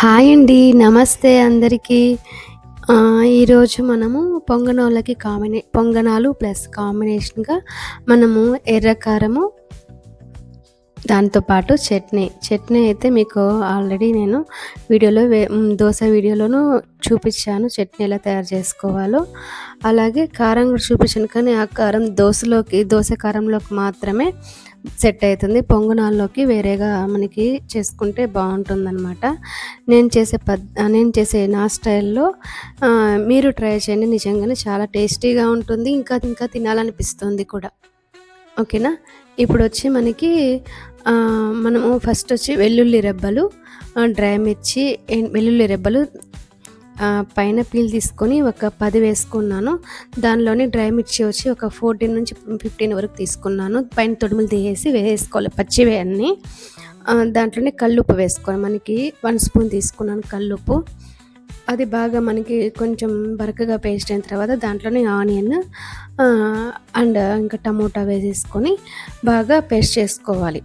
Hi అండి నమస్తే అందరికీ. ఈరోజు మనము పొంగనాలకి కాంబినే పొంగనాలు ప్లస్ కాంబినేషన్గా మనము ఎర్రకారము దాంతోపాటు చట్నీ. చట్నీ అయితే మీకు ఆల్రెడీ నేను వీడియోలో దోశ వీడియోలోనూ చూపించాను చట్నీ ఎలా తయారు చేసుకోవాలో. అలాగే కారం కూడా చూపించాను కానీ ఆ కారం దోశలోకి దోశ కారంలోకి మాత్రమే సెట్ అవుతుంది. పొంగనాల్లోకి వేరేగా మనకి చేసుకుంటే బాగుంటుందన్నమాట. నేను చేసే పద్ నేను చేసే నా స్టైల్లో మీరు ట్రై చేయండి. నిజంగానే చాలా టేస్టీగా ఉంటుంది. ఇంకా ఇంకా తినాలనిపిస్తుంది కూడా. ఓకేనా? ఇప్పుడు వచ్చి మనకి మనము ఫస్ట్ వచ్చి వెల్లుల్లి రెబ్బలు డ్రై మిర్చి వెల్లుల్లి రెబ్బలు పైన పీల్ తీసుకొని ఒక పది వేసుకున్నాను. దానిలోని డ్రై మిర్చి వచ్చి ఒక ఫోర్టీన్ నుంచి ఫిఫ్టీన్ వరకు తీసుకున్నాను. పైన తొడుములు తీసేసి వేసుకోవాలి పచ్చివే అన్నీ. దాంట్లోనే కల్లుప్పు వేసుకోవాలి. మనకి వన్ స్పూన్ తీసుకున్నాను కల్లుప్పు. అది బాగా మనకి కొంచెం బరకగా పేస్ట్ అయిన తర్వాత దాంట్లోనే ఆనియన్ అండ్ ఇంకా టమోటా వేసేసుకొని బాగా పేస్ట్ చేసుకోవాలి.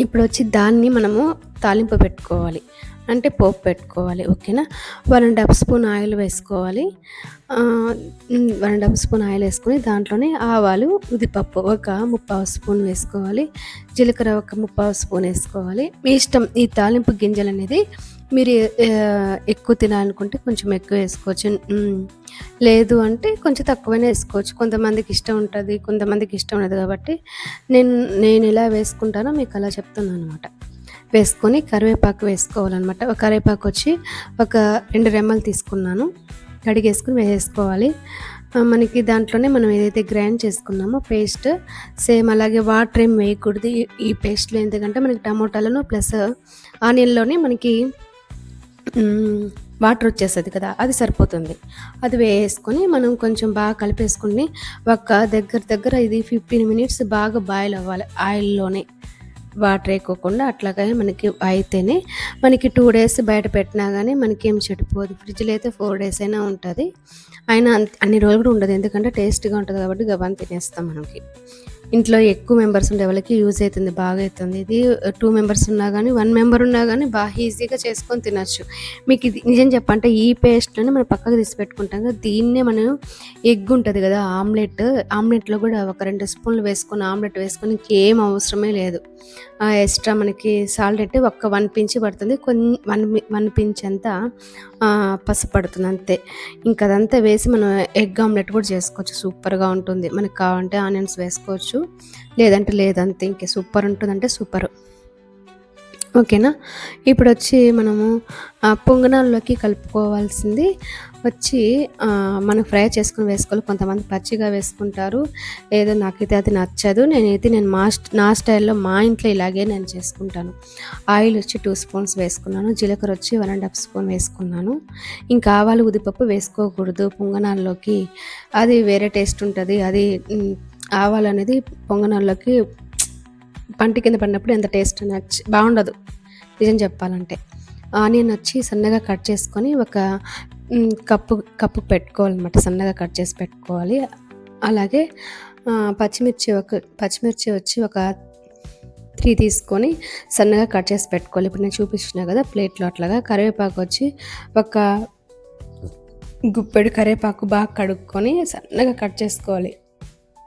ఇప్పుడు వచ్చి దాన్ని మనము తాలింపు పెట్టుకోవాలి. అంటే పోపు పెట్టుకోవాలి ఓకేనా? One and half spoon oil వేసుకోవాలి. One and half spoon oil వేసుకొని దాంట్లోనే ఆవాలు ఉదిపప్పు ఒక ముప్పావు స్పూన్ వేసుకోవాలి. జీలకర్ర ఒక ముప్పావు స్పూన్ వేసుకోవాలి. మీ ఇష్టం ఈ తాలింపు గింజలు అనేది మీరు ఎక్కువ తినాలనుకుంటే కొంచెం ఎక్కువ వేసుకోవచ్చు. లేదు అంటే కొంచెం తక్కువనే వేసుకోవచ్చు. కొంతమందికి ఇష్టం ఉంటుంది కొంతమందికి ఇష్టం ఉండదు కాబట్టి నేను నేను ఎలా వేసుకుంటానో మీకు అలా చెప్తున్నాను అనమాట వేసుకొని కరివేపాకు వేసుకోవాలన్నమాట. ఒక కరివేపాకు వచ్చి ఒక రెండు రెమ్మలు తీసుకున్నాను. కడిగేసుకుని వేసుకోవాలి మనకి దాంట్లోనే మనం ఏదైతే గ్రైండ్ చేసుకున్నామో పేస్ట్ సేమ్ అలాగే వాటర్ ఏం వేయకూడదు. ఈ- పేస్ట్లో ఎందుకంటే మనకి టమోటాలను ప్లస్ ఆనియన్లోనే మనకి వాటర్ వచ్చేస్తుంది కదా అది సరిపోతుంది. అది వేసుకొని మనం కొంచెం బాగా కలిపేసుకుని ఒక దగ్గర దగ్గర ఇది ఫిఫ్టీన్ మినిట్స్ బాగా బాయిల్ అవ్వాలి ఆయిల్లోనే వాటర్ వేయకోకుండా అట్లాగే మనకి అయితేనే మనకి టూ డేస్ బయట పెట్టినా కానీ మనకి ఏం చెడిపోదు. ఫ్రిడ్జ్లో అయితే ఫోర్ డేస్ అయినా ఉంటుంది. అయినా అంత- అన్ని రోజులు కూడా ఉండదు. ఎందుకంటే టేస్ట్గా ఉంటుంది కాబట్టి గబాన్ తినేస్తాం మనకి. ఇంట్లో ఎక్కువ మెంబర్స్ ఉండే వాళ్ళకి యూజ్ అవుతుంది బాగా అవుతుంది. ఇది టూ మెంబర్స్ ఉన్నా కానీ వన్ మెంబర్ ఉన్నా కానీ బాగా ఈజీగా చేసుకొని తినచ్చు. మీకు ఇది నిజం చెప్పంటే ఈ పేస్ట్ని మనం పక్కకు తీసి పెట్టుకుంటాం కదా దీన్నే మనం ఎగ్ ఉంటుంది కదా ఆమ్లెట్. ఆమ్లెట్లో కూడా ఒక రెండు స్పూన్లు వేసుకొని ఆమ్లెట్ వేసుకొని ఇంకేం అవసరమే లేదు. ఎక్స్ట్రా మనకి సాల్ట్ అయితే ఒక్క వన్ పించి పడుతుంది. కొన్ని వన్ వన్ పించ్ అంతా పసుపు పడుతుంది అంతే. ఇంకా అదంతా వేసి మనం ఎగ్ ఆమ్లెట్ కూడా చేసుకోవచ్చు. సూపర్గా ఉంటుంది. మనకి కావాలంటే ఆనియన్స్ వేసుకోవచ్చు. లేదంటే లేదంతే ఇంకే సూపర్ ఉంటుందంటే సూపర్. ఓకేనా? ఇప్పుడు వచ్చి మనము పొంగనాల్లోకి కలుపుకోవాల్సింది వచ్చి మనం ఫ్రై చేసుకుని వేసుకోవాలి. కొంతమంది పచ్చిగా వేసుకుంటారు. ఏదో నాకైతే అది నచ్చదు. నేనైతే నేను మా నా స్టైల్లో మా ఇంట్లో ఇలాగే నేను చేసుకుంటాను. ఆయిల్ వచ్చి టూ స్పూన్స్ వేసుకున్నాను. జీలకర్ర వచ్చి వన్ అండ్ హాఫ్ స్పూన్ వేసుకున్నాను. ఇంకా ఆవాలు ఉదిపప్పు వేసుకోకూడదు పొంగనాల్లోకి. అది వేరే టేస్ట్ ఉంటుంది. అది ఆవాలు అనేది పొంగనాల్లోకి పంట కింద పడినప్పుడు ఎంత టేస్ట్ నచ్చి బాగుండదు. నిజం చెప్పాలంటే. ఆనియన్ వచ్చి సన్నగా కట్ చేసుకొని ఒక కప్పు కప్పు పెట్టుకోవాలన్నమాట. సన్నగా కట్ చేసి పెట్టుకోవాలి. అలాగే పచ్చిమిర్చి ఒక పచ్చిమిర్చి వచ్చి ఒక త్రీ తీసుకొని సన్నగా కట్ చేసి పెట్టుకోవాలి. ఇప్పుడు నేను చూపించిన కదా ప్లేట్లో అట్లాగా కరివేపాకు వచ్చి ఒక గుప్పెడు కరివేపాకు బాగా కడుక్కొని సన్నగా కట్ చేసుకోవాలి.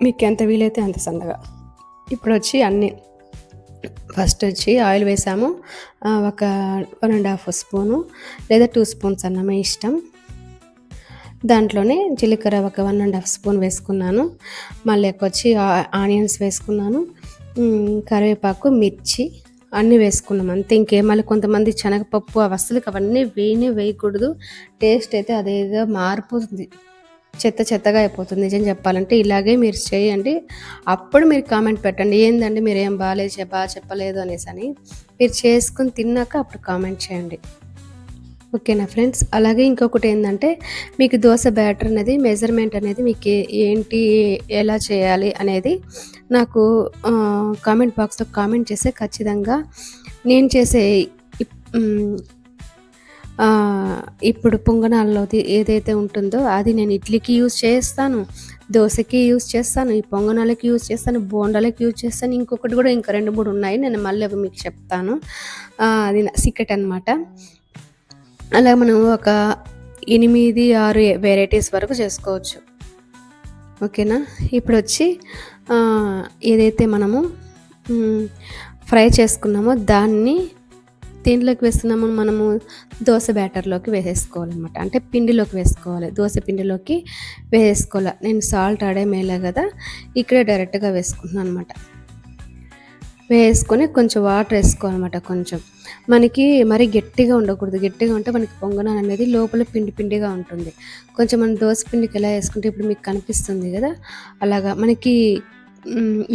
మీకు ఎంత వీలైతే అంత సన్నగా. ఇప్పుడు వచ్చి అన్నీ. ఫస్ట్ వచ్చి ఆయిల్ వేసాము. ఒక వన్ అండ్ హాఫ్ స్పూను లేదా టూ స్పూన్స్ అన్నమే ఇష్టం. దాంట్లోనే జీలకర్ర ఒక వన్ అండ్ హాఫ్ స్పూన్ వేసుకున్నాను. మళ్ళీ వచ్చి ఆనియన్స్ వేసుకున్నాను. కరివేపాకు మిర్చి అన్నీ వేసుకున్నాం. అంతే ఇంకేం మళ్ళీ కొంతమంది శనగపప్పు ఆ అసలు అవన్నీ వేయనే వేయకూడదు. టేస్ట్ అయితే అదేదో మారిపోతుంది. చెత్త చెత్తగా అయిపోతుంది. నిజం చెప్పాలంటే ఇలాగే మీరు చేయండి. అప్పుడు మీరు కామెంట్ పెట్టండి. ఏందండి మీరు ఏం బాగాలేదు బాగా చెప్పలేదు అనేసి అని మీరు చేసుకుని తిన్నాక అప్పుడు కామెంట్ చేయండి. ఓకేనా ఫ్రెండ్స్? అలాగే ఇంకొకటి ఏంటంటే మీకు దోశ బ్యాటర్ అనేది మెజర్మెంట్ అనేది మీకు ఏంటి ఎలా చేయాలి అనేది నాకు కామెంట్ బాక్స్లో కామెంట్ చేస్తే ఖచ్చితంగా నేను చేసే ఇప్పుడు పొంగనాల్లో ఏదైతే ఉంటుందో అది నేను ఇడ్లీకి యూజ్ చేస్తాను దోశకి యూజ్ చేస్తాను ఈ పొంగనాలకి యూజ్ చేస్తాను బోండాలకి యూజ్ చేస్తాను ఇంకొకటి కూడా ఇంకా రెండు మూడు ఉన్నాయి నేను మళ్ళీ అవి మీకు చెప్తాను. అది సీక్రెట్ అనమాట అలా మనం ఒక ఎనిమిది ఆరు వెరైటీస్ వరకు చేసుకోవచ్చు. ఓకేనా? ఇప్పుడు వచ్చి ఏదైతే మనము ఫ్రై చేసుకున్నామో దాన్ని దేంట్లోకి వేస్తున్నాము మనము దోశ బ్యాటర్లోకి వేసేసుకోవాలన్నమాట. అంటే పిండిలోకి వేసుకోవాలి. దోశ పిండిలోకి వేసుకోవాలి నేను సాల్ట్ ఆడే మేలే కదా ఇక్కడే డైరెక్ట్గా వేసుకుంటున్నాను అనమాట వేసుకొని కొంచెం వాటర్ వేసుకోవాలన్నమాట కొంచెం. మనకి మరీ గట్టిగా ఉండకూడదు. గట్టిగా ఉంటే మనకి పొంగనాలు అనేది లోపల పిండి పిండిగా ఉంటుంది. కొంచెం మనం దోశ పిండికి ఎలా వేసుకుంటే ఇప్పుడు మీకు కనిపిస్తుంది కదా అలాగా మనకి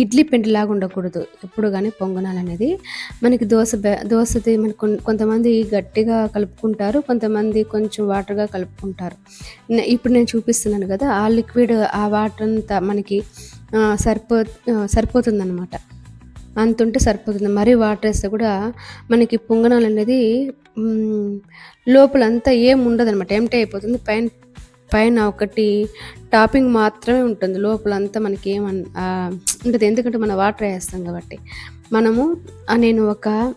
ఇడ్లీ పిండిలాగా ఉండకూడదు. ఎప్పుడు కానీ పొంగనాలు అనేది మనకి దోశ దోశది మనకు కొంతమంది గట్టిగా కలుపుకుంటారు కొంతమంది కొంచెం వాటర్గా కలుపుకుంటారు. ఇప్పుడు నేను చూపిస్తున్నాను కదా ఆ లిక్విడ్ ఆ వాటర్ అంతా మనకి సరిపో సరిపోతుంది అనమాట అంత ఉంటే సరిపోతుంది. మరీ వాటర్ వేస్తే కూడా మనకి పొంగనాలు అనేది లోపలంతా ఏం ఉండదు అనమాట ఎంటీ అయిపోతుంది. పైన పైన ఒకటి టాపింగ్ మాత్రమే ఉంటుంది. లోపలంతా మనకి ఏమన్ ఉంటుంది. ఎందుకంటే మనం వాటర్ వేస్తాం కాబట్టి. మనము నేను ఒక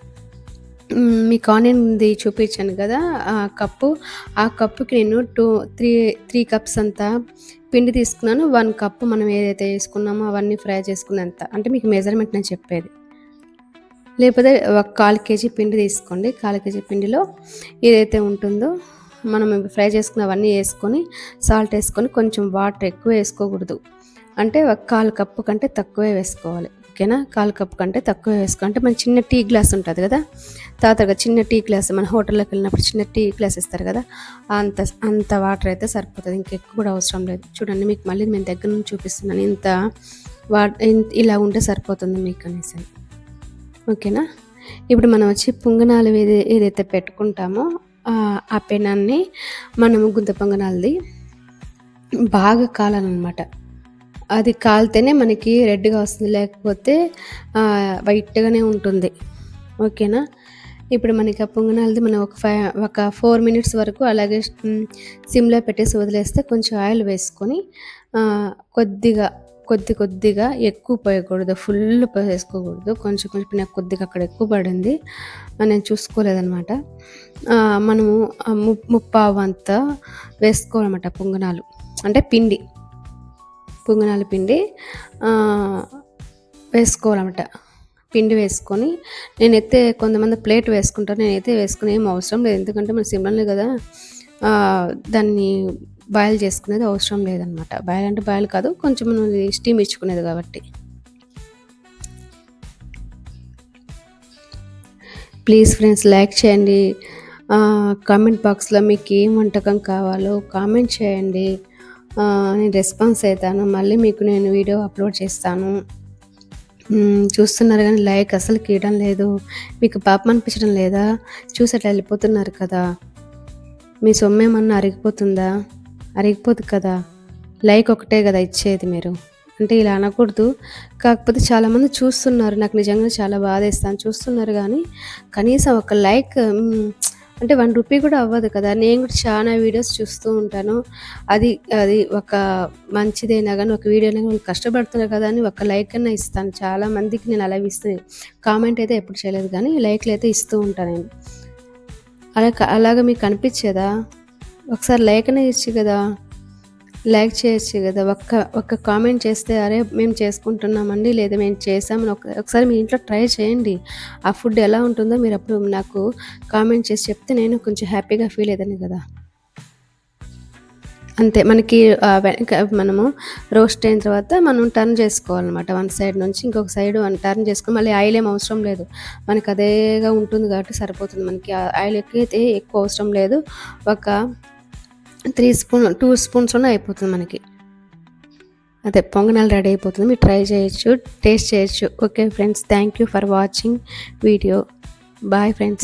మీకు ఆనియన్ది చూపించాను కదా ఆ కప్పు. ఆ కప్పుకి నేను టూ త్రీ త్రీ కప్స్ అంతా పిండి తీసుకున్నాను. వన్ కప్పు మనం ఏదైతే వేసుకున్నామో అవన్నీ ఫ్రై చేసుకున్నంత. అంటే మీకు మెజర్మెంట్ నేను చెప్పేది. లేకపోతే ఒక కాల్ కేజీ పిండి తీసుకోండి. కాల్ కేజీ పిండిలో ఏదైతే ఉంటుందో మనం ఫ్రై చేసుకున్నవన్నీ వేసుకొని సాల్ట్ వేసుకొని కొంచెం వాటర్ ఎక్కువ వేసుకోకూడదు. అంటే ఒక కాలు కప్పు కంటే తక్కువే వేసుకోవాలి. ఓకేనా? కాలు కప్పు కంటే తక్కువ వేసుకో అంటే మన చిన్న టీ గ్లాస్ ఉంటుంది కదా? తాతగా చిన్న టీ గ్లాస్ మన హోటల్లోకి వెళ్ళినప్పుడు చిన్న టీ గ్లాస్ ఇస్తారు కదా? అంత అంత వాటర్ అయితే సరిపోతుంది. ఇంకెక్కువ కూడా అవసరం లేదు. చూడండి మీకు మళ్ళీ నేను దగ్గర నుంచి చూపిస్తున్నాను. ఇంత వా ఇలా ఉంటే సరిపోతుంది మీకు అనేసి. ఓకేనా? ఇప్పుడు మనం వచ్చి పుంగనాలు ఏది ఏదైతే పెట్టుకుంటామో ఆ పెనాన్ని మనము గుంత పొంగనాలది బాగా కాలాలన్నమాట. అది కాలితేనే మనకి రెడ్గా వస్తుంది లేకపోతే వైట్గానే ఉంటుంది. ఓకేనా? ఇప్పుడు మనకి ఆ పొంగనాలది మనం ఒక ఫైవ్ ఒక ఫోర్ మినిట్స్ వరకు అలాగే సిమ్లో పెట్టేసి వదిలేస్తే కొంచెం ఆయిల్ వేసుకొని కొద్దిగా కొద్ది కొద్దిగా ఎక్కువ పోయకూడదు ఫుల్ పోసేసుకోకూడదు. కొంచెం కొంచెం నాకు కొద్దిగా అక్కడ ఎక్కువ పడింది. నేను చూసుకోలేదనమాట మనము ముప్పావు అంతా వేసుకోవాలన్నమాట పొంగనాలు. అంటే పిండి. పొంగనాల పిండి వేసుకోవాలన్నమాట. పిండి వేసుకొని నేనైతే కొంతమంది ప్లేట్ వేసుకుంటారు నేనైతే వేసుకునే ఏం అవసరం లేదు. ఎందుకంటే మన సిమ్లనే కదా. దాన్ని బాయిల్ చేసుకునేది అవసరం లేదనమాట. బాయిల్ అంటే బాయిల్ కాదు కొంచెం మనం స్టీమ్ ఇచ్చుకునేది కాబట్టి. ప్లీజ్ ఫ్రెండ్స్ లైక్ చేయండి. కామెంట్ బాక్స్లో మీకు ఏం వంటకం కావాలో కామెంట్ చేయండి. నేను రెస్పాన్స్ అవుతాను. మళ్ళీ మీకు నేను వీడియో అప్లోడ్ చేస్తాను. చూస్తున్నారు కానీ లైక్ అసలు కీయడం లేదు. మీకు పాపం అనిపించడం లేదా? చూసి అట్లా వెళ్ళిపోతున్నారు కదా. మీ సొమ్మేమన్నా అరిగిపోతుందా? అరిగిపోదు కదా. లైక్ ఒకటే కదా ఇచ్చేది మీరు. అంటే ఇలా అనకూడదు. కాకపోతే చాలామంది చూస్తున్నారు. నాకు నిజంగా చాలా బాధేస్తాను చూస్తున్నారు కానీ కనీసం ఒక లైక్ అంటే వన్ రూపీ కూడా అవ్వదు కదా. నేను కూడా చాలా వీడియోస్ చూస్తూ ఉంటాను. అది అది ఒక మంచిదైనా కానీ ఒక వీడియో కష్టపడుతున్నారు కదా అని ఒక లైక్ అన్న ఇస్తాను. చాలా మందికి నేను అలా ఇస్తాను కామెంట్ అయితే ఎప్పుడు చేయలేదు కానీ లైక్లు అయితే ఇస్తూ ఉంటాను నేను. అలా అలాగ మీకు అనిపించేదా? ఒకసారి లైక్ అనే ఇచ్చి కదా. లైక్ చేయొచ్చు కదా. ఒక్క ఒక్క కామెంట్ చేస్తే అరే మేము చేసుకుంటున్నామండి లేదా మేము చేసామని ఒక ఒకసారి మీ ఇంట్లో ట్రై చేయండి. ఆ ఫుడ్ ఎలా ఉంటుందో మీరు అప్పుడు నాకు కామెంట్ చేసి చెప్తే నేను కొంచెం హ్యాపీగా ఫీల్ అయ్యాను కదా. అంతే మనకి వెనక మనము రోస్ట్ అయిన తర్వాత మనం టర్న్ చేసుకోవాలన్నమాట. వన్ సైడ్ నుంచి ఇంకొక సైడ్ వన్ టర్న్ చేసుకొని మళ్ళీ ఆయిల్ ఏం అవసరం లేదు. మనకి అదేగా ఉంటుంది కాబట్టి సరిపోతుంది. మనకి ఆయిల్ అయితే ఎక్కువ అవసరం లేదు. ఒక త్రీ స్పూన్ టూ స్పూన్స్లోనే అయిపోతుంది మనకి. అదే పొంగనాలు రెడీ అయిపోతుంది. మీరు ట్రై చేయొచ్చు టేస్ట్ చేయొచ్చు. Okay friends thank you for watching video. Bye friends.